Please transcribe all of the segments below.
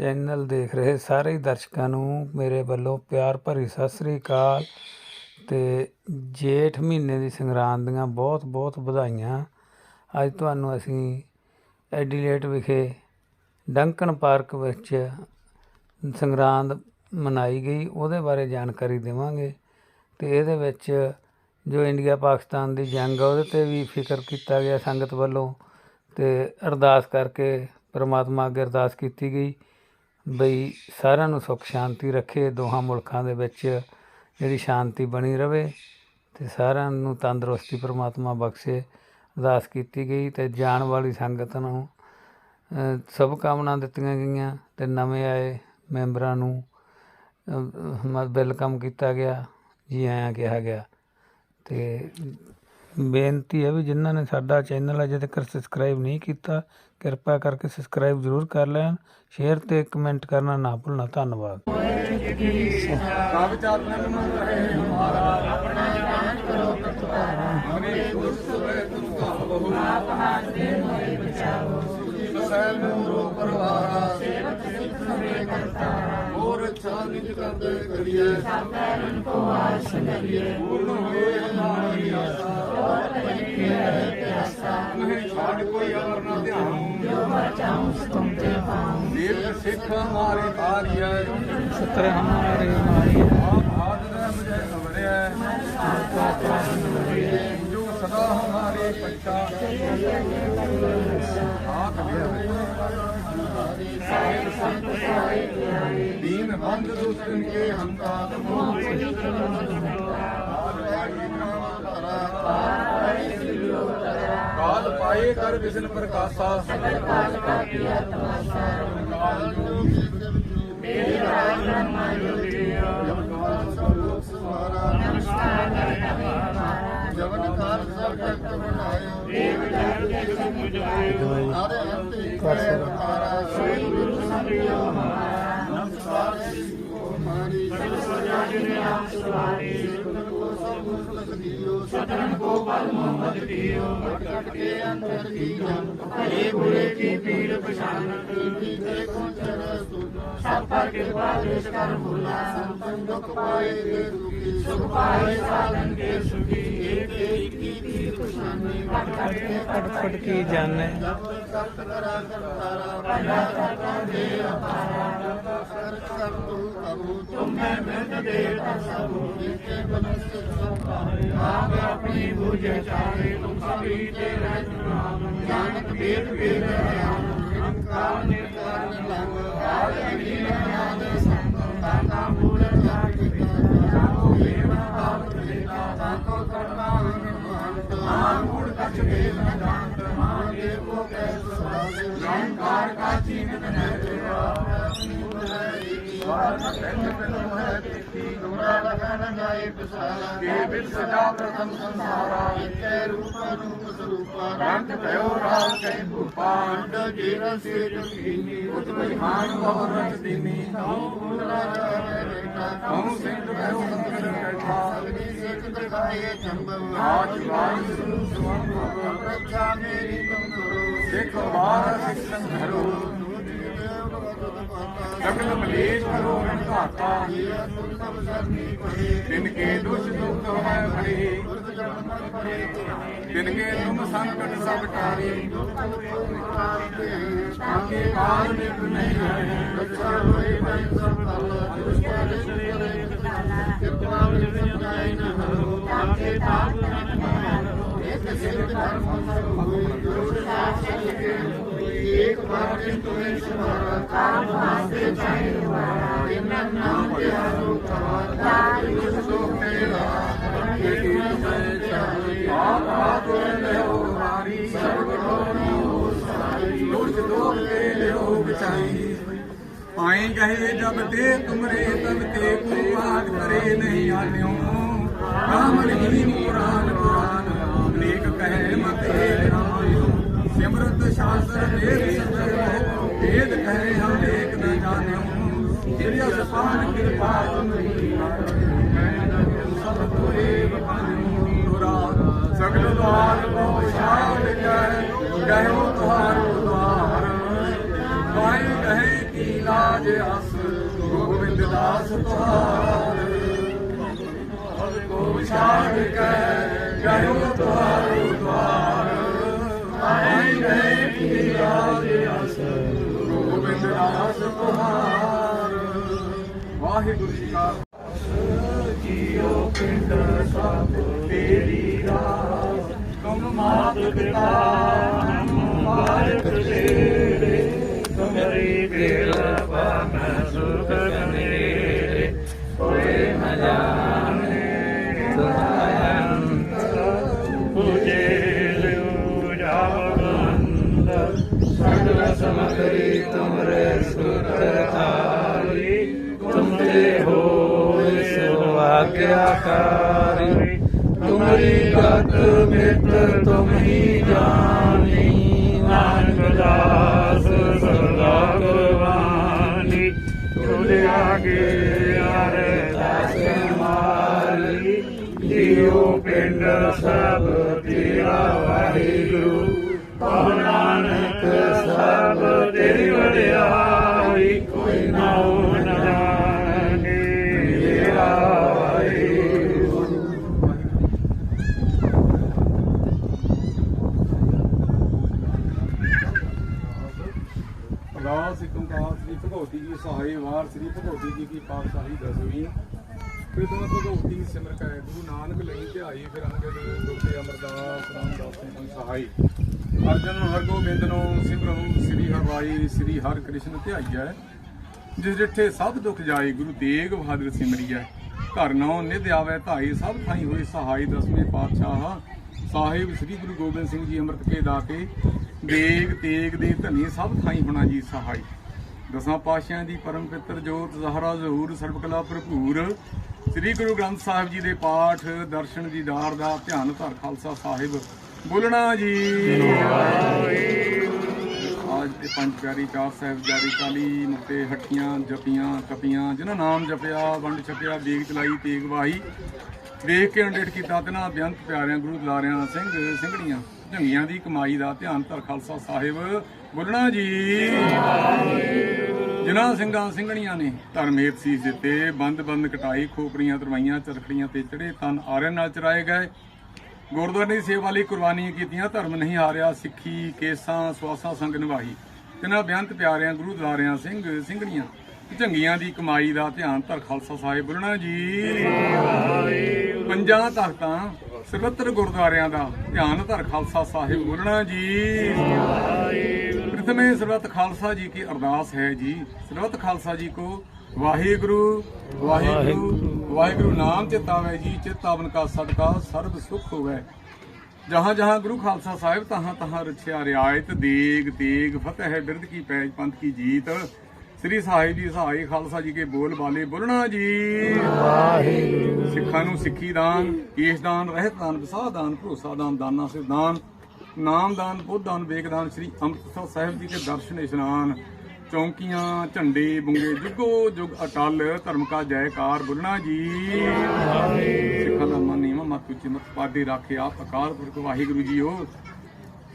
Channel ਦੇਖ ਰਹੇ ਸਾਰੇ ਦਰਸ਼ਕਾਂ ਨੂੰ ਮੇਰੇ ਵੱਲੋਂ ਪਿਆਰ ਭਰੀ ਸਤਿ ਸ੍ਰੀ ਅਕਾਲ। ਤੇ ਜੇਠ ਮਹੀਨੇ ਦੀ ਸੰਗਰਾਂਦ ਦੀਆਂ ਬਹੁਤ ਬਹੁਤ ਵਧਾਈਆਂ। ਅੱਜ ਤੁਹਾਨੂੰ ਅਸੀਂ ਐਡੀਲੇਟ ਵਿਖੇ ਡੰਕਨ ਪਾਰਕ ਵਿੱਚ ਸੰਗਰਾਂਦ ਮਨਾਈ ਗਈ। ਉਹਦੇ ਬਾਰੇ ਜਾਣਕਾਰੀ ਦੇਵਾਂਗੇ। ਤੇ ਇਹਦੇ ਵਿੱਚ ਜੋ ਇੰਡੀਆ ਪਾਕਿਸਤਾਨ ਦੀ ਜੰਗ ਆ, ਉਹਦੇ ਤੇ ਵੀ ਫਿਕਰ ਕੀਤਾ ਗਿਆ ਸੰਗਤ ਵੱਲੋਂ। ਤੇ ਅਰਦਾਸ ਕਰਕੇ ਪਰਮਾਤਮਾ ਅੱਗੇ ਅਰਦਾਸ ਕੀਤੀ ਗਈ। ਬਈ ਸਾਰਿਆਂ ਨੂੰ ਸੁੱਖ ਸ਼ਾਂਤੀ ਰੱਖੇ ਦੋਹਾਂ ਮੁਲਕਾਂ ਦੇ ਵਿੱਚ ਜਿਹੜੀ ਸ਼ਾਂਤੀ ਬਣੀ ਰਵੇ ਤੇ ਸਾਰਿਆਂ ਨੂੰ ਤੰਦਰੁਸਤੀ ਪ੍ਰਮਾਤਮਾ ਬਖਸ਼ੇ ਅਰਦਾਸ ਕੀਤੀ ਗਈ ਤੇ ਜਾਣ ਵਾਲੀ ਸੰਗਤ ਨੂੰ ਅ, ਸ਼ੁਭ ਕਾਮਨਾ ਦਿੱਤੀਆਂ ਗਈਆਂ ਤੇ ਨਵੇਂ ਆਏ ਮੈਂਬਰਾਂ ਨੂੰ ਵੈਲਕਮ ਕੀਤਾ ਗਿਆ ਜੀ ਆਇਆਂ ਕਿਹਾ ਗਿਆ ਤੇ ਬੇਨਤੀ ਹੈ ਵੀ ਜਿਨ੍ਹਾਂ ਨੇ ਸਾਡਾ ਚੈਨਲ ਅਜੇ ਤੱਕ ਸਬਸਕ੍ਰਾਈਬ ਨਹੀਂ ਕੀਤਾ, ਕਿਰਪਾ ਕਰਕੇ ਸਬਸਕ੍ਰਾਈਬ ਜ਼ਰੂਰ ਕਰ ਲੈਣ ਸ਼ੇਅਰ ਤੇ ਕਮੈਂਟ ਕਰਨਾ ਨਾ ਭੁੱਲਣਾ, ਧੰਨਵਾਦ। ਸਭ ਚਾਤਨ ਮਨ ਰਹੇ ਹਮਾਰਾ ਆਪਣਾ ਜਾਨ ਕਰੋ ਪ੍ਰਤਪਾਰਾ ਹਮੇ ਦੁਖ ਸਵੇ ਤੁਮ ਕਹੋ ਬਹੁ ਆਪ ਹਾਥ ਦੇ ਮੋਹਿ ਬਚਾਓ ਸੈਲ ਨੂਰੋ ਪਰਵਾਰਾ ਸੇਵਕ ਸਿੱਖ ਸਵੇ ਕਰਤਾਰਾ ਹੋਰ ਅੱਛਾ ਨਿਜ ਕਰਦੇ ਕਰੀਏ ਸਭ ਕੋ ਆਸ ਕਰੀਏ ਪੂਰਨ ਹੋਏ ਹਮਾਰੀ ਆਸਾ ਛਾੜ ਕੋਈ ਅਵਰ ਨਾ ਧਿਆਨ ਜੋ ਮਰ ਤੁਮ ਤੇ ਪਾਉ ਦੇਵ ਸਿੱਖ ਹਮਾਰੇ ਕਾਰਿਆ ਸਤਰ ਹਮਾਰੇ ਮਾਰੀ ਆਪ ਆਦਰ ਮੁਝੇ ਅਵਰਿਆ ਜੋ ਸਦਾ ਹਮਾਰੇ ਪੱਟਾ ਆਪ ਕਾਲ ਪਾਏ ਕਰ ਵਿਸ਼ਨ ਪ੍ਰਕਾਸ਼ਾ ਸਕਲ ਕਾਲ ਕਾ ਕੀਆ ਤਮਾਸ਼ਾ ਕਾਲ ਮੇਰੇ ਰਾਮ ਬ੍ਰਹਮਾ ਜੋਤਿਆ ਜਬ ਕਾਲ ਸਭ ਲੋਕ ਸੁਹਾਰਾ ਨਮਸਕਾਰ ਕਰਨਾ ਹਮਾਰਾ ਜਵਨ ਕਾਲ ਸਭ ਜਗਤ ਬਣਾਇਓ ਦੇਵ ਜਗਤ ਦੇ ਸਭ ਬੁਝਾਇਓ ਹਰ ਅੰਤ दियो सतन को पल मोहम्मद दियो कट कट के अंतर की जन भले बुरे की पीड़ पछानत पीते को चरस सब पर कृपा दृश कर भूला संतन दुख पाए रे दुखी सुख पाए साधन के सुखी ਫਟ ਫਟ ਕੀ ਜਾਣੈ ਆਪ ਆਪਣੀ ਬੁਝੇ ਚਾਰੇ ਤੁਮ ਸਭੀ ਤੇ ਰਹਿ ਨਾਮ ਜਾਣਤ ਵੇਦ ਵੇਦ ਗਿਆਨ ਕਾਲ ਨਿਰਕਾਰ ਲੰਗ ਆਪ ਅਗਲੀ ਨਾਮ ਦੇ देता ताको कर्मा हनुमान महामूढ़ कछ वेद न जानत मांगे को कैसे अहंकार ਕੇ ਬਿਨ ਸਦਾ ਪ੍ਰਥਮ ਸੰਸਾਰਾ ਇਤੇ ਰੂਪ ਰੂਪ ਸਰੂਪ ਰੰਗ ਭਇਓ ਰਾਮ ਕੈ ਭੂਪਾਂਡ ਜੀਵ ਸੇ ਜੁਗੀਨੀ ਉਤਮਿ ਹਾਨ ਬਹੁ ਰਸ ਦਿਨੀ ਹਉ ਗੁਣ ਰਾਜਾ ਰੇਟਾ ਹਉ ਸਿੰਧ ਭਇਓ ਅੰਤਰ ਬੈਠਾ ਸਗਲੀ ਸੇਤ ਦਿਖਾਏ ਚੰਬਵ ਆਜ ਵਾਣ ਸੁਨ ਸੁਨ ਪ੍ਰਚਾ ਮੇਰੀ ਤੁਮ ਕਰੋ ਸਿਖ ਮਾਰ ਸਿਖ ਧਰੋ सकल मलेश करो घाता तिनके दुष्ट दुख है भरे तिनके तुम संकट सब टारे ताके काल निप नहीं है रक्षा होए भय सब कल दुष्ट करे कृपा विजय न हरो ताके ताप न हरो एक सिद्ध धर्म सब हुए जोड़ शासन के एक बार जिन तुम्हें सुमारा काम वास्ते चाहे हमारा इमन नाम के हाथों कमाल तारी दुष्टों मेरा एक मैं चाहे आप हाथ ले हो हमारी सर्व लोनी हो सारी दुष्ट दो के ले हो बचाई पाए गए जब ते तुमरे तब ते को आग करे नहीं आन्यो राम रहीम कुरान कुरान अनेक कहे मत एक रामायो सिमरत शास्त्र वेद सतरो ਪਹਿਰੇ ਹਮ ਦੇਖ ਨਾ ਜਾਣੇ ਤੇਰੀ ਅਸਪਾਨ ਕਿਰਪਾ ਤੁਮਰੀ ਮੈਂ ਨਾ ਸਭ ਤੋਏ ਬਖਾਨੀ ਤੋਰਾ ਸਗਲ ਦਵਾਰ ਕੋ ਸ਼ਾਨ ਜੈ ਗਹਿਓ ਤੁਹਾਰੋ ਦਵਾਰ ਵਾਈ ਕਹੇ ਕੀ ਲਾਜ ਹਸ ਗੋਬਿੰਦ ਦਾਸ ਤੁਹਾਰ। ਹਰ ਕੋ ਵਿਚਾਰ ਕੈ ਗਹਿਓ ਤੁਹਾਰੋ ਦਵਾਰ ਵਾਈ ਕਹੇ ਕੀ ਲਾਜ ਤੁਹਾਰ ਵਾਹਿਗੁਰੂ ਜੀ ਕਾ ਜੀਓ ਪਿੰਡ ਸਭ ਤੇਰੀ ਰਾਸ ਤੁਮ ਮਾਤ ਪਿਤਾ। ਆਗਿਆਕਾਰੀ, ਤੁਮਰੀ ਗਤ ਮਿਤ ਤੁਮ ਹੀ ਜਾਣੀ, ਨਾਨਕ ਦਾਸ ਸਦਾ ਗਵਾਨੀ ਤੁਦੇ ਆਗੇ ਆਰੇ ਦਾਸ ਮਾਰੀ ਜੀਉ ਪਿੰਡ ਸਭ ਤੇਰਾ ਵਾਹਿਗੁਰੂ। ਕਹੋ ਨਾਨਕ ਸਭ ਤੇਰੀ ਵਡਿਆਈ। ਓੰਕਾਰ ਜੀ ਸਹਾਈ ਵਾਰ, ਸ੍ਰੀ ਭਗਵਤੀ ਜੀ ਕੀ ਪਾਤਸ਼ਾਹੀ ਦਸਵੀਂ। ਕਿਰਤਨ ਭਗਵਤੀ ਸਿਮਰ ਕੈ ਗੁਰੂ ਨਾਨਕ ਲਈ ਧਿਆਈ ਫਿਰ ਅੰਗਦ ਦੁਖੇ ਅਮਰਦਾਸ ਰਾਮਦਾਸ ਸਿੰਘ ਸਹਾਈ। ਅਰਜਨ ਹਰਗੋਬਿੰਦ ਨੂੰ ਸਿਮਰਹੁ ਸ੍ਰੀ ਹਰਵਾਈ, ਸ੍ਰੀ ਹਰਿ ਕ੍ਰਿਸ਼ਨ ਧਿਆਈਐ ਜਿਸ ਜਿੱਥੇ ਸਭ ਦੁੱਖ ਜਾਏ, ਗੁਰੂ ਤੇਗ ਬਹਾਦਰ ਸਿਮਰੀਐ ਘਰ ਨੌ ਨਿਧ ਆਵੇ, ਧਾਈ ਸਭ ਥਾਈ ਹੋਏ, ਸਹਾਈ ਦਸਵੇਂ ਪਾਤਸ਼ਾਹ। ਸਾਹਿਬ ਸ੍ਰੀ ਗੁਰੂ ਗੋਬਿੰਦ ਸਿੰਘ ਜੀ ਅੰਮ੍ਰਿਤ ਕੇ ਦਾਤੇ, ਦੇਗ ਤੇਗ ਦੇ ਧਨੀ ਸਭ ਥਾਈ ਹੋਣਾ ਜੀ ਸਹਾਈ। ਦਸਾਂ ਪਾਤਸ਼ਾਹਾਂ ਦੀ ਪਰਮ ਪਿੱਤਰ ਜੋਤ ਜ਼ਹਰਾ ਜ਼ਹੂਰ ਸਰਬ ਕਲਾ ਭਰਪੂਰ। ਸ੍ਰੀ ਗੁਰੂ ਗ੍ਰੰਥ ਸਾਹਿਬ ਜੀ ਦੇ ਪਾਠ, ਦਰਸ਼ਨ ਦੀਦਾਰ ਦਾ ਧਿਆਨ ਧਰ ਖਾਲਸਾ ਸਾਹਿਬ। ਬੋਲਣਾ ਜੀ। ਅੱਜ ਦੇ ਪੰਜ ਪਿਆਰੀ ਚਾਰ ਸਾਹਿਬ ਜਾਰੀ ਕਾਲੀ ਮੁਕਤੇ ਹੱਟੀਆਂ ਜਪੀਆਂ ਕਪੀਆਂ ਜਿਨ੍ਹਾਂ ਨਾਮ ਜਪਿਆ, ਵੰਡ ਛਪਿਆ ਦੇਗ ਚਲਾਈ, ਤੇਗ ਵਾਹੀ। ਦੇਖ ਕੇ ਅੰਡੇਟ ਕੀਤਾ ਤੇ ਨਾ ਬੇਅੰਤ ਪਿਆਰਿਆਂ, ਗੁਰੂ ਦੁਲਾਰਿਆਂ ਸਿੰਘ ਸਿੰਘੜੀਆਂ, ਝੰਗੀਆਂ ਦੀ ਕਮਾਈ ਦਾ ਧਿਆਨ ਧਰ ਖਾਲਸਾ ਸਾਹਿਬ। ਬੋਲਣਾ ਜੀ। ਜਿਨ੍ਹਾਂ ਸਿੰਘਾਂ ਸਿੰਘਣੀਆਂ ਨੇ। ਧਰਮੇਤ ਸੀਸ ਦਿੱਤੇ, ਬੰਦ ਬੰਦ ਕਟਾਈ ਖੋਪਰੀਆਂ ਤਰਵਾਈਆਂ, ਚਰਖੜੀਆਂ ਤੇ ਚੜੇ ਤਨ ਆਰਿਆਂ ਨਾਲ ਚਰਾਏ ਗਏ। ਗੁਰਦੁਆਰੇ ਦੀ ਸੇਵਾ ਲਈ ਕੁਰਬਾਨੀਆਂ ਕੀਤੀਆਂ, ਧਰਮ ਨਹੀਂ ਹਾਰਿਆ, ਸਿੱਖੀ, ਕੇਸਾਂ, ਸਵਾਸਾਂ ਸੰਗ ਨਿਭਾਈ। ਤਿਨਾਂ ਬੇਅੰਤ ਪਿਆਰਿਆਂ, ਗੁਰੂ ਦੁਲਾਰਿਆਂ ਸਿੰਘ ਸਿੰਘਣੀਆਂ, ਝੰਗੀਆਂ ਦੀ ਕਮਾਈ ਦਾ ਧਿਆਨ ਧਰ ਖਾਲਸਾ ਸਾਹਿਬ ਬੋਲਣਾ ਜੀ। ਪੰਜਾਂ ਤਖਤਾਂ ਸਰਬੱਤਰ ਗੁਰਦੁਆਰਿਆਂ ਦਾ ਧਿਆਨ ਧਰ ਖਾਲਸਾ ਸਾਹਿਬ ਬੋਲਣਾ ਜੀ। ਪ੍ਰਥਮੇ ਸਰਬੱਤ ਖਾਲਸਾ ਜੀ ਕੀ ਅਰਦਾਸ ਹੈ ਜੀ। ਸਰਬੱਤ ਖਾਲਸਾ ਜੀ ਕੋ ਵਾਹਿਗੁਰੂ ਵਾਹਿਗੁਰੂ ਵਾਹਿਗੁਰੂ। ਨਾਮ ਚਿਤਾਵੇ ਜੀ ਚਿਤਾਵਨ ਕਾ ਸਦਕਾ ਸਰਬ ਸੁਖ ਹੋਵੇ। ਜਹਾਂ ਜਹਾਂ ਗੁਰੂ ਖਾਲਸਾ ਸਾਹਿਬ ਤਹਾਂ ਤਹਾਂ ਰਛਿਆ ਰਿਆਇਤ ਦੇਗ ਤੇਗ ਫਤਿਹ ਬਿਰਦ ਕੀ ਪੈਜ ਪੰਥ ਕੀ ਜੀਤ। ਸ੍ਰੀ ਸਾਹਿਬ ਜੀ ਸਹਾਈ ਖਾਲਸਾ ਜੀ ਕੇ ਬੋਲ ਬਾਲੇ ਬੋਲਣਾ ਜੀ। ਵਾਹਿਗੁਰੂ। ਸਿੱਖਾਂ ਨੂੰ ਸਿੱਖੀ ਦਾਨ ਕੇਸ਼ ਦਾਨ ਰਹਿਤ ਦਾਨ ਵਿਸਾਹ ਦਾਨ ਭਰੋਸਾ ਦਾਨ ਦਾਨਾ ਸੇ ਦਾਨ। ਨਾਮਦਾਨ ਬੁੱਧਾਨ ਵੇਗਦਾਨ ਸ੍ਰੀ ਅੰਮ੍ਰਿਤਸਰ ਸਾਹਿਬ ਜੀ ਦੇ ਦਰਸ਼ਨ ਇਸ਼ਨਾਨ, ਚੌਂਕੀਆਂ, ਝੰਡੇ, ਬੁੰਗੇ, ਜੁਗੋ ਜੁਗ ਅਟਲ, ਧਰਮ ਕਾ ਜੈਕਾਰ, ਬੁਲਣਾ ਜੀ। ਸਿੱਖਾਂ ਦਾ ਮਨ ਨੀਵਾ, ਮਤ ਉੱਚੀ ਮਤ ਪਾਦੇ ਰੱਖੇ ਆਪ ਅਕਾਲ ਪੁਰਖ ਵਾਹਿਗੁਰੂ ਜੀਓ।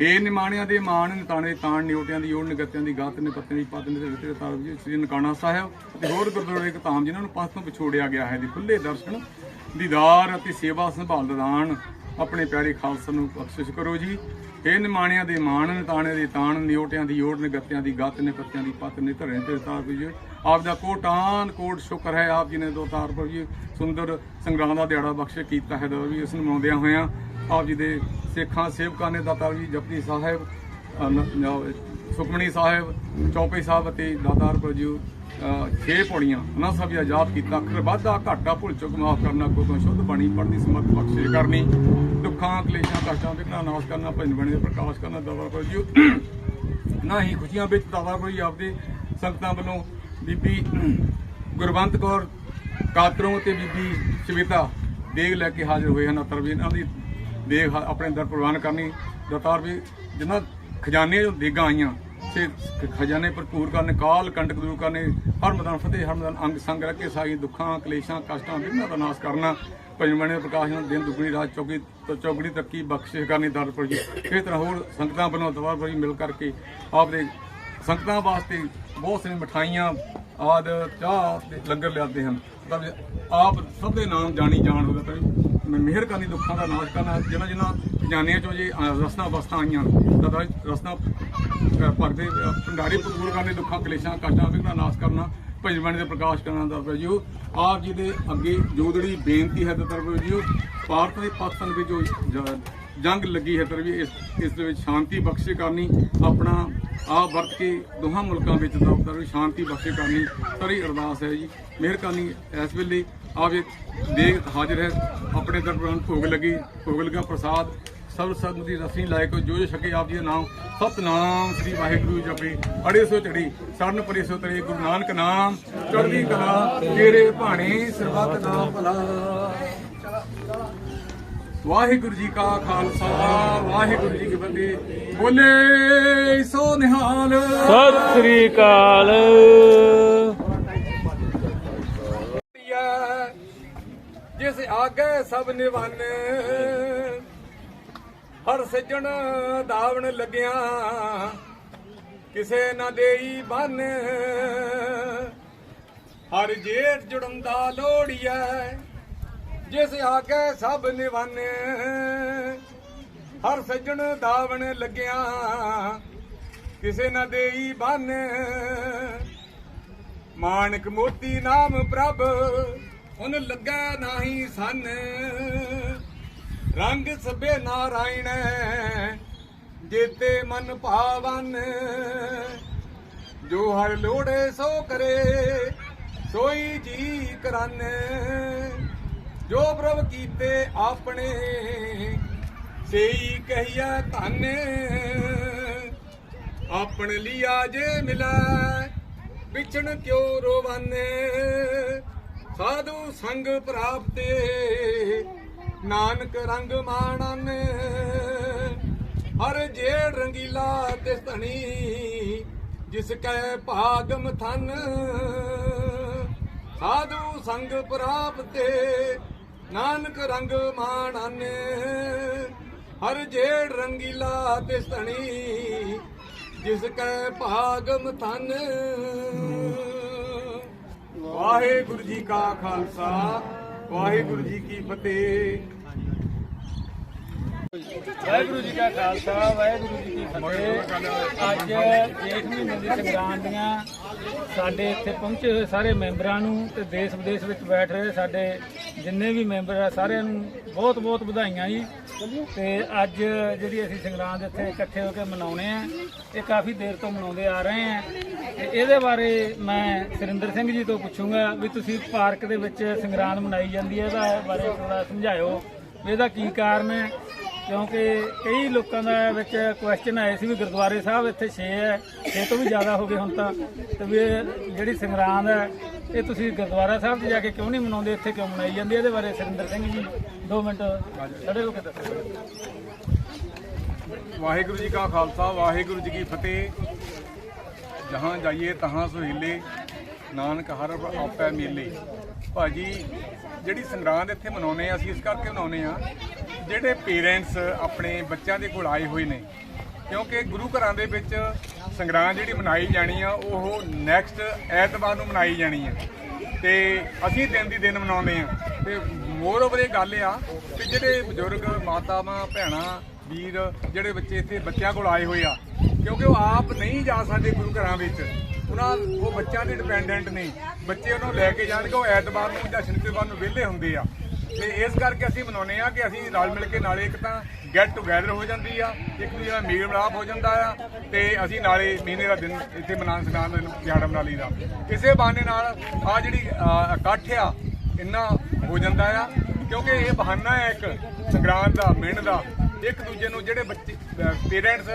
ਏ ਨਿਮਾਣਿਆਂ ਦੇ ਮਾਣ, ਨਿਤਾਣੇ ਤਾਣ, ਨਿਉਟਿਆਂ ਦੀ ਓੜ, ਨਿਗਤਿਆਂ ਦੀ ਗਾਤ ਨੇ ਪਤਨੀ ਦੀ ਪਤ ਨੇ ਤੇ ਜੀ ਸ੍ਰੀ ਨਨਕਾਣਾ ਸਾਹਿਬ ਤੇ ਹੋਰ ਗੁਰਦੁਆਰੇ ਇੱਕ ਧਾਮ ਜਿਨ੍ਹਾਂ ਨੂੰ ਪਾਸ ਤੋਂ ਵਿਛੋੜਿਆ ਗਿਆ ਹੈ। ਦੀ ਖੁੱਲੇ ਦਰਸ਼ਨ, ਦੀਦਾਰ ਅਤੇ ਸੇਵਾ ਸੰਭਾਲ ਦਾ ਦਾਨ ਆਪਣੇ ਪਿਆਰੇ ਖਾਲਸਾ ਨੂੰ ਬਖਸ਼ਿਸ਼ ਕਰੋ ਜੀ। ਇਹ ਨਿਮਾਣਿਆਂ ਦੇ ਮਾਣ ਨਿਤਾਣੇ ਦੇ ਤਾਣ ਨਿਓਟਿਆਂ ਦੀ ਓੜ ਨਿਗਤਿਆਂ ਦੀ ਗੱਤ ਨੇ ਪੱਤਿਆਂ ਦੀ ਪਤ ਨੇ ਧਰੇ ਤੇ ਤਾਰ ਜੀ ਆਪ ਦਾ ਕੋਟਾਨ ਕੋਟ ਸ਼ੁਕਰ ਹੈ ਆਪ ਜੀ ਨੇ ਦੋ ਤਾਰ ਪਰ ਜੀ ਸੁੰਦਰ ਸੰਗਰਾਮ ਦਾ ਦਿਹਾੜਾ ਬਖਸ਼ ਕੀਤਾ ਹੈ ਦੋ ਵੀ ਇਸ ਨੂੰ ਮਨਾਉਂਦਿਆਂ ਹੋਇਆਂ ਆਪ ਜੀ ਦੇ ਸਿੱਖਾਂ ਸੇਵਕਾਂ ਨੇ ਦਾਤਾਰ ਜੀ ਜਪਜੀ ਸਾਹਿਬ ਅ, ਸੁਖਮਣੀ ਸਾਹਿਬ ਚੌਪਈ ਸਾਹਿਬ ਅਤੇ ਦਾਤਾਰ ਪਰ ਜੀ ਛੇ ਪੌੜੀਆਂ, ਉਹਨਾਂ ਸਭ ਆਜ਼ਾਦ ਕੀਤਾ। ਅਖਰ ਵਾਧਾ ਘਾਟਾ ਭੁੱਲ ਚੁੱਕ, ਮਾਫ ਕਰਨਾ ਕੋ ਤੋਂ ਸ਼ੁੱਧ ਬਾਣੀ, ਪੜ੍ਹਦੀ ਸਮਰਥ ਬਖਸ਼ੇ ਕਰਨੀ। ਦੁੱਖਾਂ, ਕਲੇਸ਼ਾਂ ਕਸ਼ਟਾਂ ਵਿਘਨਾਂ ਨਾਸ਼ ਕਰਨਾ, ਭਜਨ ਬਣੇ ਦੇ ਪ੍ਰਕਾਸ਼ ਕਰਨਾ ਦਾਤਾਰ ਪਰ ਜੀ ਨਾ ਹੀ ਖੁਸ਼ੀਆਂ ਵਿੱਚ ਦਾਤਾਰ ਪਰ ਜੀ ਆਪਦੇ ਸੰਗਤਾਂ ਵੱਲੋਂ ਬੀਬੀ ਗੁਰਵੰਤ ਕੌਰ ਕਾਤਰੋਂ ਤੇ ਬੀਬੀ ਸ਼ਵੇਤਾ ਦੇਗ ਲੈ ਕੇ ਹਾਜ਼ਰ ਹੋਏ ਹਨ। ਅਤਰ ਵੀ ਇਹਨਾਂ ਦੀ ਦੇਗ ਆਪਣੇ ਅੰਦਰ ਪ੍ਰਵਾਨ ਕਰਨੀ। ਦਤਾਰ ਵੀ ਜਿਨ੍ਹਾਂ ਖਜ਼ਾਨੇ ਜੋ ਦੇਗਾਂ ਆਈਆਂ ਸੇ ਖਜ਼ਾਨੇ ਭਰਪੂਰ ਕਰਨੇ, ਕਾਲ ਕੰਟਕ ਦੂਰ ਕਰਨੇ, ਹਰ ਮੈਦਾਨ ਫਤਿਹ, ਹਰ ਮੈਦਾਨ ਅੰਗ ਸੰਗ ਰੱਖ ਕੇ ਸਾਈ ਦੁੱਖਾਂ, ਕਲੇਸ਼ਾਂ, ਕਸ਼ਟਾਂ ਵਿਘਨਾਂ ਦਾ ਨਾਸ਼ ਕਰਨਾ। ਭਜਨ ਪ੍ਰਕਾਸ਼ ਨੂੰ ਦਿਨ ਦੁਗਣੀ, ਰਾਤ ਚੌਗੀ ਤੋਂ ਚੌਗਣੀ ਤਰੱਕੀ ਬਖਸ਼ਿਸ਼ ਕਰਨੀ ਦਰ ਪਰ ਜੀ। ਇਸ ਤਰ੍ਹਾਂ ਹੋਰ ਸੰਗਤਾਂ ਵੱਲੋਂ ਦਵਾਰ ਪਰ ਮਿਲ ਕਰਕੇ ਆਪ ਦੇ ਸੰਗਤਾਂ ਵਾਸਤੇ ਬਹੁਤ ਸਾਰੀਆਂ ਮਠਾਈਆਂ ਆਦ ਚਾਹ ਤੇ ਲੰਗਰ ਲਿਆਦੇ ਹਨ। ਤਾਂ ਆਪ ਸਭ ਦੇ ਨਾਮ ਜਾਣੀ ਜਾਣ ਹੋਵੇ ਤਾਂ ਮਿਹਰ ਕਰਨੀ ਦੁੱਖਾਂ ਦਾ ਨਾਸ਼ ਕਰਨਾ ਜਿਨ੍ਹਾਂ ਜਿਨ੍ਹਾਂ ਜਾਣਿਆਂ ਚੋਂ ਜੇ ਅ, ਰਸਨਾ ਵਸਤਾਂ ਆਈਆਂ ਤਾਂ ਤਾਂ ਰਸਨਾ ਅ, ਭਰਦੇ ਅ, ਭੰਡਾਰੇ ਪੂਰ ਕਰਨੇ ਦੁੱਖਾਂ ਕਲੇਸ਼ਾਂ ਕਾਟਾਂ ਵਿਘਨਾਂ ਦਾ ਨਾਸ਼ ਕਰਨਾ ਭਜਨ ਬਾਣੀ ਦੇ ਪ੍ਰਕਾਸ਼ ਕਰਨ ਦਾ ਵਜੂ ਆਪ ਜੀ ਦੇ ਅੱਗੇ ਜੋਦੜੀ ਬੇਨਤੀ ਹੈ ਤਾਂ ਦਤਰ ਵਜੂ ਭਾਰਤ ਦੇ ਪਾਕਿਸਤਾਨ ਵਿੱਚ ਜੋ ਜੰਗ ਲੱਗੀ ਹੈ ਤਰ ਵੀ ਇਸ ਇਸ ਦੇ ਵਿੱਚ ਸ਼ਾਂਤੀ ਬਖਸ਼ੇ ਕਰਨੀ ਆਪਣਾ ਆਪ ਵਰਤ ਕੇ ਦੋਹਾਂ ਮੁਲਕਾਂ ਵਿੱਚ ਦਾ ਤਰ ਸ਼ਾਂਤੀ ਬਖਸ਼ੇ ਕਰਨੀ ਸਾਰੀ ਅਰਦਾਸ ਹੈ ਜੀ। ਮਿਹਰ ਕਰਨੀ ਇਸ ਵੇਲੇ। ਆਪ ਇਹ ਹਾਜ਼ਰ ਹੈ। ਆਪਣੇ ਦਰਬਾਰ ਭੋਗ ਲੱਗੀ, ਭੋਗ ਲਗਾ ਪ੍ਰਸਾਦ। ਸਭ ਸੰਗਤ ਦੀ ਰਸਨੀ ਲਾਇਕ ਜੋ ਜੋ ਛਕੇ ਆਪ ਜੀ ਦਾ ਨਾਮ, ਸਤਨਾਮ ਸ੍ਰੀ ਵਾਹਿਗੁਰੂ ਜਪੇ ਅੜੇ ਸੋ ਚੜੀ, ਸਰਨ ਪਰੇ ਸੋ ਤਰੇ ਗੁਰੂ ਨਾਨਕ ਨਾਮ, ਚੜ੍ਹਦੀ ਕਲਾ, ਤੇਰੇ ਭਾਣੇ ਸਰਬੱਤ ਦਾ ਭਲਾ। ਵਾਹਿਗੁਰੂ ਜੀ ਕਾ ਖਾਲਸਾ ਵਾਹਿਗੁਰੂ ਜੀ ਕੀ ਫਤਿਹ। ਬੋਲੇ ਸੋ ਨਿਹਾਲ। ਸਤਿ ਸ੍ਰੀ ਅਕਾਲ। ਜਿਸ ਆਗੇ ਸਭ ਨਿਵਨ। ਹਰ ਸੱਜਣ ਧਾਵਣ ਲੱਗਿਆ ਕਿਸੇ ਨਾ ਦੇਈ ਬੰਨ। ਹਰ ਜੇਠ ਜੁੜੰਦਾ ਲੋੜੀਐ ਜਿਸ ਆਗੇ ਸਭ ਨਿਵਾਨੇ, ਹਰ ਸੱਜਣ ਦਾਵਣ ਲੱਗਿਆ, ਕਿਸੇ ਨਾ ਦੇਈ ਬੰਨ। ਮਾਨਕ ਮੋਤੀ ਨਾਮ ਪ੍ਰਭ ਉਹਨ ਲੱਗਾ ਨਹੀਂ ਸਨ। ਰੰਗ ਸਭੇ ਨਾਰਾਇਣ, ਜੇਤੇ ਮਨ ਭਾਵਨ। ਜੋ ਹਰ ਲੋੜੇ ਸੋ ਕਰੇ, ਸੋਈ ਜੀ ਕਰਨ। ਜੋ ਪ੍ਰਭ ਕੀਤੇ ਆਪਣੇ, ਸੇਈ ਕਹੀਆ ਧਨ। ਆਪਣ ਲਿਆ ਜੇ ਮਿਲੈ ਵਿਚਣ ਕਿਉ ਰੋਵਾਨੇ। ਸਾਧੂ ਸੰਗ ਪ੍ਰਾਪਤੇ, ਨਾਨਕ ਰੰਗ ਮਾਣਨ। ਹਰ ਜੇੜ ਰੰਗੀਲਾ ਤਿਸ ਧਣੀ, ਜਿਸ ਕੈ ਭਾਗਮ ਥਨ ਸਾਧੂ ਸੰਗ ਪ੍ਰਾਪਤੇ ਨਾਨਕ ਰੰਗ ਮਾਣਨ ਹਰ ਜੇੜ ਰੰਗੀਲਾ ਤਿਸ ਧਣੀ ਜਿਸ ਕੈ ਭਾਗਮ ਥਨ ਵਾਹਿਗੁਰੂ ਜੀ ਕਾ ਖਾਲਸਾ, ਵਾਹਿਗੁਰੂ ਜੀ ਕੀ ਫਤਿਹ। ਵਾਹਿਗੁਰੂ ਜੀ ਕਾ ਖਾਲਸਾ, ਵਾਹਿਗੁਰੂ ਜੀ ਕੀ ਫਤਿਹ। ਅੱਜ ਜੇਠ ਮਹੀਨੇ ਦੀ ਸੰਗਰਾਂਦ ਦੀਆਂ ਸਾਡੇ ਇੱਥੇ ਪਹੁੰਚੇ ਹੋਏ ਸਾਰੇ ਮੈਂਬਰਾਂ ਨੂੰ ਤੇ ਦੇਸ਼ ਵਿਦੇਸ਼ ਵਿੱਚ ਬੈਠ ਰਹੇ ਸਾਡੇ ਜਿੰਨੇ ਵੀ ਮੈਂਬਰ ਆ, ਸਾਰਿਆਂ ਨੂੰ ਬਹੁਤ ਬਹੁਤ ਵਧਾਈਆਂ ਜੀ। ਤੇ ਅੱਜ ਜਿਹੜੀ ਅਸੀਂ ਸੰਗਰਾਂਦ ਇੱਥੇ ਇਕੱਠੇ ਹੋ ਕੇ ਮਨਾਉਣੇ ਆ, ਇਹ ਕਾਫੀ ਦੇਰ ਤੋਂ ਮਨਾਉਂਦੇ ਆ ਰਹੇ ਆ। ਤੇ ਇਹਦੇ ਬਾਰੇ ਮੈਂ ਸੁਰਿੰਦਰ ਸਿੰਘ ਜੀ ਤੋਂ ਪੁੱਛੂੰਗਾ ਵੀ ਤੁਸੀਂ ਪਾਰਕ ਦੇ ਵਿੱਚ ਸੰਗਰਾਂਦ ਮਨਾਈ ਜਾਂਦੀ ਹੈ, ਇਹਦਾ ਬਾਰੇ ਥੋੜਾ ਸਮਝਾਇਓ ਵੀ ਇਹਦਾ ਕੀ ਕਾਰਨ ਹੈ। ਕਿਉਂਕਿ ਕਈ ਲੋਕਾਂ ਦਾ ਵਿੱਚ ਕੁਐਸਚਨ ਆਏ ਸੀ ਵੀ ਗੁਰਦੁਆਰੇ ਸਾਹਿਬ ਇੱਥੇ 6 ਹੈ 6 ਤੋਂ ਵੀ ਜ਼ਿਆਦਾ ਹੋ ਗਏ ਹੁਣ ਤਾਂ। ਤੇ ਵੀ ਇਹ ਜਿਹੜੀ ਸੰਗਰਾਂਦ ਹੈ, ਇਹ ਤੁਸੀਂ ਗੁਰਦੁਆਰਾ ਸਾਹਿਬ 'ਚ ਜਾ ਕੇ ਕਿਉਂ ਨਹੀਂ ਮਨਾਉਂਦੇ? ਇੱਥੇ ਕਿਉਂ ਮਨਾਈ ਜਾਂਦੀ ਹੈ? ਇਹਦੇ ਬਾਰੇ ਸੁਰਿੰਦਰ ਸਿੰਘ ਜੀ 2 ਮਿੰਟ ਖੜੇ ਹੋ ਕੇ ਦੱਸੋ ਵਾਹਿਗੁਰੂ ਜੀ ਕਾ ਖਾਲਸਾ, ਵਾਹਿਗੁਰੂ ਜੀ ਕੀ ਫਤਿਹ। ਜਹਾਂ ਜਾਈਏ ਤਹਾਂ ਸੁਹੀਲੇ। ਨਾਨਕ ਹਰ ਆਪੈ ਮੇਲੇ। ਭਾਜੀ, ਜਿਹੜੀ ਸੰਗਰਾਂਦ ਇੱਥੇ ਮਨਾਉਨੇ ਆ, ਅਸੀਂ ਇਸ ਕਰਕੇ ਮਨਾਉਨੇ ਆ, ਜਿਹੜੇ ਪੇਰੈਂਟਸ ਆਪਣੇ ਬੱਚਿਆਂ ਦੇ ਕੋਲ ਆਏ ਹੋਏ ਨੇ, ਕਿਉਂਕਿ ਗੁਰੂ ਘਰਾਂ ਦੇ ਵਿੱਚ ਸੰਗਰਾਂਦ ਜਿਹੜੀ ਮਨਾਈ ਜਾਣੀ ਆ, ਉਹ ਨੈਕਸਟ ਐਤਵਾਰ ਨੂੰ ਮਨਾਈ ਜਾਣੀ ਆ। ਤੇ ਅਸੀਂ ਦਿਨ ਦੀ ਦਿਨ ਮਨਾਉਂਦੇ ਆ। ਤੇ ਮੋਰ ਓਵਰ ਇਹ ਗੱਲ ਆ ਕਿ ਜਿਹੜੇ ਬਜ਼ੁਰਗ ਮਾਤਾਵਾਂ, ਭੈਣਾਂ, ਵੀਰ, ਜਿਹੜੇ ਬੱਚੇ ਇੱਥੇ ਬੱਚਿਆਂ ਕੋਲ ਆਏ ਹੋਏ ਆ, ਕਿਉਂਕਿ ਉਹ ਆਪ ਨਹੀਂ ਜਾ ਸਕਦੇ ਗੁਰੂ ਘਰਾਂ ਵਿੱਚ ਉਹਨਾਂ ਉਹ ਬੱਚਿਆਂ ਦੇ ਡਿਪੈਂਡੈਂਟ ਨੇ ਬੱਚੇ ਉਹਨੂੰ ਲੈ ਕੇ ਜਾਣਗੇ, ਉਹ ਐਤਵਾਰ ਨੂੰ ਜਾਂ ਸ਼ਨੀਵਾਰ ਨੂੰ ਵਿਹਲੇ ਹੁੰਦੇ ਆ। ਤੇ ਇਸ ਕਰਕੇ ਅਸੀਂ ਮਨਾਉਂਦੇ ਆ ਕਿ ਅਸੀਂ ਰਲ ਮਿਲ ਕੇ ਨਾਲੇ ਇੱਕ ਤਾਂ ਗੈਟ ਟੂਗੇਦਰ ਹੋ ਜਾਂਦੀ ਆ, ਇੱਕ ਦੂਜੇ ਨਾਲ ਮੇਲ ਮਿਲਾਪ ਹੋ ਜਾਂਦਾ ਆ, ਤੇ ਅਸੀਂ ਨਾਲੇ ਮਹੀਨੇ ਦਾ ਦਿਨ ਇੱਥੇ ਮਨਾਉਣ ਸਨਾਨ ਦਾ ਦਿਹਾੜਾ ਮਨਾ ਲਈਦਾ ਕਿਸੇ ਬਹਾਨੇ ਨਾਲ ਆ ਜਿਹੜੀ ਇਕੱਠ ਆ, ਇੰਨਾ ਹੋ ਜਾਂਦਾ ਆ, ਕਿਉਂਕਿ ਇਹ ਬਹਾਨਾ ਹੈ ਇੱਕ ਸੰਗਰਾਂਦ ਦਾ, ਮਿਹਨ ਦਾ, ਇੱਕ ਦੂਜੇ ਨੂੰ ਜਿਹੜੇ ਬੱਚੇ ਪੇਰੈਂਟਸ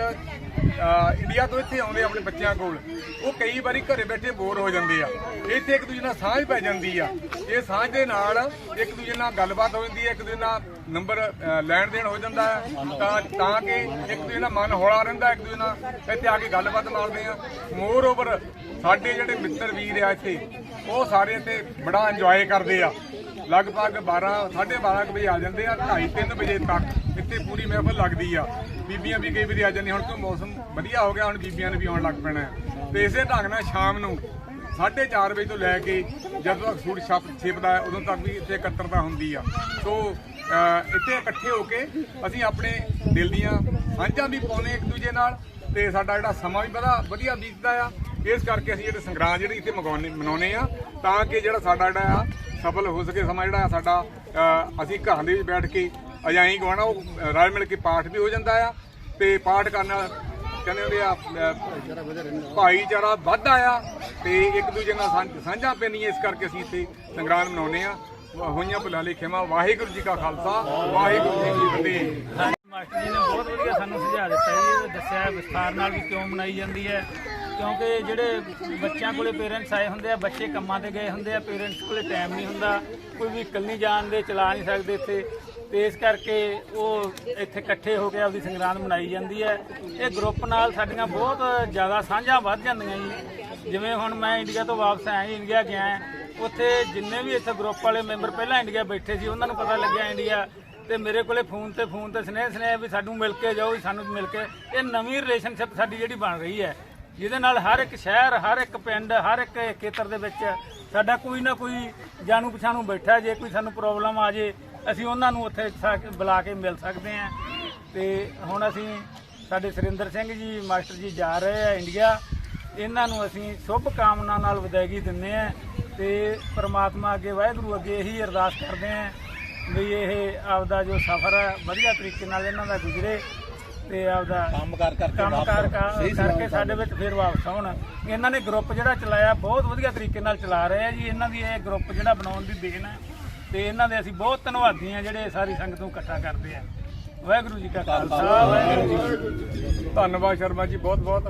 ਇੰਡੀਆ ਤੋਂ ਇੱਥੇ ਆਉਂਦੇ ਆ ਆਪਣੇ ਬੱਚਿਆਂ ਕੋਲ, ਉਹ ਕਈ ਵਾਰੀ ਘਰੇ ਬੈਠੇ ਬੋਰ ਹੋ ਜਾਂਦੇ ਆ। ਇੱਥੇ ਇੱਕ ਦੂਜੇ ਨਾਲ ਸਾਂਝ ਪੈ ਜਾਂਦੀ ਆ। ਇਹ ਸਾਂਝ ਦੇ ਨਾਲ ਇੱਕ ਦੂਜੇ ਨਾਲ ਗੱਲਬਾਤ ਹੋ ਜਾਂਦੀ ਹੈ ਇੱਕ ਦੂਜੇ ਨਾਲ ਨੰਬਰ ਲੈਣ ਦੇਣ ਹੋ ਜਾਂਦਾ ਹੈ ਤਾਂ ਤਾਂ ਕਿ ਇੱਕ ਦੂਜੇ ਨਾਲ ਮਨ ਹੌਲਾ ਰਹਿੰਦਾ, ਇੱਕ ਦੂਜੇ ਨਾਲ ਇੱਥੇ ਆ ਕੇ ਗੱਲਬਾਤ ਮਾਰਦੇ ਆ। ਮੋਰ ਓਵਰ ਸਾਡੇ ਜਿਹੜੇ ਮਿੱਤਰ ਵੀਰ ਆ ਇੱਥੇ, ਉਹ ਸਾਰੇ ਇੱਥੇ ਬੜਾ ਇੰਜੋਏ ਕਰਦੇ ਆ। ਲਗਭਗ 12 12:30 ਵਜੇ ਆ ਜਾਂਦੇ ਆ 2:30 ਵਜੇ ਤੱਕ ਇੱਥੇ ਪੂਰੀ ਮਹਿਫਲ ਲੱਗਦੀ ਆ। ਬੀਬੀਆਂ ਵੀ ਕਈ ਵਾਰੀ ਆ ਜਾਂਦੀਆਂ, ਹੁਣ ਤੋਂ ਮੌਸਮ ਵਧੀਆ ਹੋ ਗਿਆ, ਹੁਣ ਬੀਬੀਆਂ ਨੇ ਵੀ ਆਉਣ ਲੱਗ ਪੈਣਾ ਹੈ। ਤੇ ਇਸੇ ਢੰਗ ਨਾਲ ਸ਼ਾਮ ਨੂੰ 4:30 ਵਜੇ ਤੋਂ ਲੈ ਕੇ ਜਦੋਂ ਤੱਕ ਸੂਟ ਛਪ ਛਿਪਦਾ ਉਦੋਂ ਤੱਕ ਵੀ ਇੱਥੇ ਇਕੱਤਰਤਾ ਹੁੰਦੀ ਆ। ਸੋ ਇੱਥੇ ਇਕੱਠੇ ਹੋ ਕੇ ਅਸੀਂ ਆਪਣੇ ਦਿਲ ਦੀਆਂ ਸਾਂਝਾਂ ਵੀ ਪਾਉਂਦੇ ਇੱਕ ਦੂਜੇ ਨਾਲ ਤੇ ਸਾਡਾ ਜਿਹੜਾ ਸਮਾਂ ਵੀ ਬੜਾ ਵਧੀਆ ਬੀਤਦਾ ਆ। ਇਸ ਕਰਕੇ ਅਸੀਂ ਜਿਹੜੇ ਸੰਗਰਾਂਦ ਜਿਹੜੀ ਇੱਥੇ ਮਗਾਉਣੇ ਮਨਾਉਨੇ ਆ, ਤਾਂ ਕਿ ਜਿਹੜਾ ਸਾਡਾ ਜਿਹੜਾ ਆ ਸਫਲ ਹੋ ਸਕੇ ਸਮਾਂ ਜਿਹੜਾ ਆ ਸਾਡਾ ਅਸੀਂ ਘਰਾਂ ਦੇ ਵਿੱਚ ਬੈਠ ਕੇ ਅਜਾਈ ਗਵਾਣਾ ਉਹ ਰਲ ਮਿਲ ਕੇ ਪਾਠ ਵੀ ਹੋ ਜਾਂਦਾ ਆ ਤੇ ਪਾਠ ਕਰਨ ਨਾਲ ਕਹਿੰਦੇ ਹੁੰਦੇ ਆ ਭਾਈਚਾਰਾ ਵੱਧਦਾ ਆ ਤੇ ਇੱਕ ਦੂਜੇ ਨਾਲ ਸਾਂਝਾ, ਸਾਂਝਾਂ ਪੈਂਦੀਆਂ, ਇਸ ਕਰਕੇ ਅਸੀਂ ਇੱਥੇ ਸੰਗਰਾਂਦ ਮਨਾਉਂਦੇ ਆ। ਹੋਈਆਂ ਭੁੱਲਾਂ ਲਈ ਖਿਮਾ ਵਾਹਿਗੁਰੂ ਜੀ ਕਾ ਖਾਲਸਾ, ਵਾਹਿਗੁਰੂ ਜੀ ਕੀ ਫਤਿਹ। ਮਾਸਟਰ ਜੀ ਨੇ ਬਹੁਤ ਵਧੀਆ ਸਾਨੂੰ ਸੁਝਾਅ ਦਿੱਤਾ ਜੀ ਦੱਸਿਆ ਵਿਸਥਾਰ ਨਾਲ ਵੀ ਕਿਉਂ ਮਨਾਈ ਜਾਂਦੀ ਹੈ। ਕਿਉਂਕਿ ਜਿਹੜੇ ਬੱਚਿਆਂ ਕੋਲੇ ਪੇਰੈਂਟਸ ਆਏ ਹੁੰਦੇ ਆ, ਬੱਚੇ ਕੰਮਾਂ ਤੇ ਗਏ ਹੁੰਦੇ ਆ ਪੇਰੈਂਟਸ ਕੋਲੇ ਟਾਈਮ ਨਹੀਂ ਹੁੰਦਾ, ਕੋਈ ਵੀ ਨਹੀਂ ਜਾਣਦੇ ਚਲਾ ਨਹੀਂ ਸਕਦੇ ਇੱਥੇ। ਤੇ ਇਸ ਕਰਕੇ ਉਹ ਇੱਥੇ ਇਕੱਠੇ ਹੋ ਕੇ ਆਪਦੀ ਸੰਗਰਾਂਦ ਮਨਾਈ ਜਾਂਦੀ ਹੈ। ਇਹ ਗਰੁੱਪ ਨਾਲ ਸਾਡੀਆਂ ਬਹੁਤ ਜ਼ਿਆਦਾ ਸਾਂਝਾਂ ਵੱਧ ਜਾਂਦੀਆਂ ਜੀ। ਜਿਵੇਂ ਹੁਣ ਮੈਂ ਇੰਡੀਆ ਤੋਂ ਵਾਪਸ ਆਇਆ ਇੰਡੀਆ ਗਿਆ, ਉੱਥੇ ਜਿੰਨੇ ਵੀ ਇੱਥੇ ਗਰੁੱਪ ਵਾਲੇ ਮੈਂਬਰ ਪਹਿਲਾਂ ਇੰਡੀਆ ਬੈਠੇ ਸੀ, ਉਹਨਾਂ ਨੂੰ ਪਤਾ ਲੱਗਿਆ ਇੰਡੀਆ ਤੇ ਮੇਰੇ ਕੋਲੇ ਫੋਨ ਤੇ ਫੋਨ ਤੇ ਸਨੇਹ ਸਨੇਹ ਵੀ ਸਾਨੂੰ ਮਿਲ ਕੇ ਜਾਓ ਸਾਨੂੰ ਮਿਲ ਕੇ, ਇਹ ਨਵੀਂ ਰਿਲੇਸ਼ਨਸ਼ਿਪ ਸਾਡੀ ਜਿਹੜੀ ਬਣ ਰਹੀ ਹੈ। ਜਿਹਦੇ ਨਾਲ ਹਰ ਇੱਕ ਸ਼ਹਿਰ, ਹਰ ਇੱਕ ਪਿੰਡ, ਹਰ ਇੱਕ ਖੇਤਰ ਦੇ ਵਿੱਚ ਸਾਡਾ ਕੋਈ ਨਾ ਕੋਈ ਜਾਣੂ ਪਛਾਣੂ ਬੈਠਾ, ਜੇ ਕੋਈ ਸਾਨੂੰ ਪ੍ਰੋਬਲਮ ਆ ਜੇ, ਅਸੀਂ ਉਹਨਾਂ ਨੂੰ ਉੱਥੇ ਸਾ- ਬੁਲਾ ਕੇ ਮਿਲ ਸਕਦੇ ਹਾਂ। ਤੇ ਹੁਣ ਅਸੀਂ ਸਾਡੇ ਸੁਰਿੰਦਰ ਸਿੰਘ ਜੀ, ਮਾਸਟਰ ਜੀ ਜਾ ਰਹੇ ਆ ਇੰਡੀਆ। ਇਹਨਾਂ ਨੂੰ ਅਸੀਂ ਸ਼ੁਭ ਕਾਮਨਾ ਨਾਲ ਵਿਦਾਇਗੀ ਦਿੰਦੇ ਆ ਤੇ ਪ੍ਰਮਾਤਮਾ ਅੱਗੇ, ਵਾਹਿਗੁਰੂ ਅੱਗੇ ਇਹੀ ਅਰਦਾਸ ਕਰਦੇ ਆ ਵੀ ਇਹ ਆਪਦਾ ਜੋ ਸਫ਼ਰ ਹੈ, ਵਧੀਆ ਤਰੀਕੇ ਨਾਲ ਇਹਨਾਂ ਦਾ ਗੁਜ਼ਰੇ। ਤੇ ਆਪਦਾ ਕੰਮ ਕਰ ਕਰਕੇ ਕੰਮ ਕਾਰ ਕਰਕੇ ਸਾਡੇ ਵਿੱਚ ਫਿਰ ਵਾਪਸ ਆਉਣ। ਇਹਨਾਂ ਨੇ ਗਰੁੱਪ ਜਿਹੜਾ ਚਲਾਇਆ ਬਹੁਤ ਵਧੀਆ ਤਰੀਕੇ ਨਾਲ ਚਲਾ ਰਹੇ ਆ ਜੀ। ਇਹਨਾਂ ਦੀ ਇਹ ਗਰੁੱਪ ਜਿਹੜਾ ਬਣਾਉਣ ਦੀ ਦੇਣ ਹੈ ਤੇ ਇਹਨਾਂ ਦੇ ਅਸੀਂ ਬਹੁਤ ਧੰਨਵਾਦੀ ਆ ਜਿਹੜੇ ਸਾਰੀ ਸੰਗਤ ਨੂੰ ਇਕੱਠਾ ਕਰਦੇ ਆ। ਵਾਹਿਗੁਰੂ ਜੀ ਕਾ ਖਾਲਸਾ ਵਾਹਿਗੁਰੂ ਜੀ ਕੀ ਫਤਿਹ ਧੰਨਵਾਦ ਸ਼ਰਮਾ ਜੀ ਬਹੁਤ ਬਹੁਤ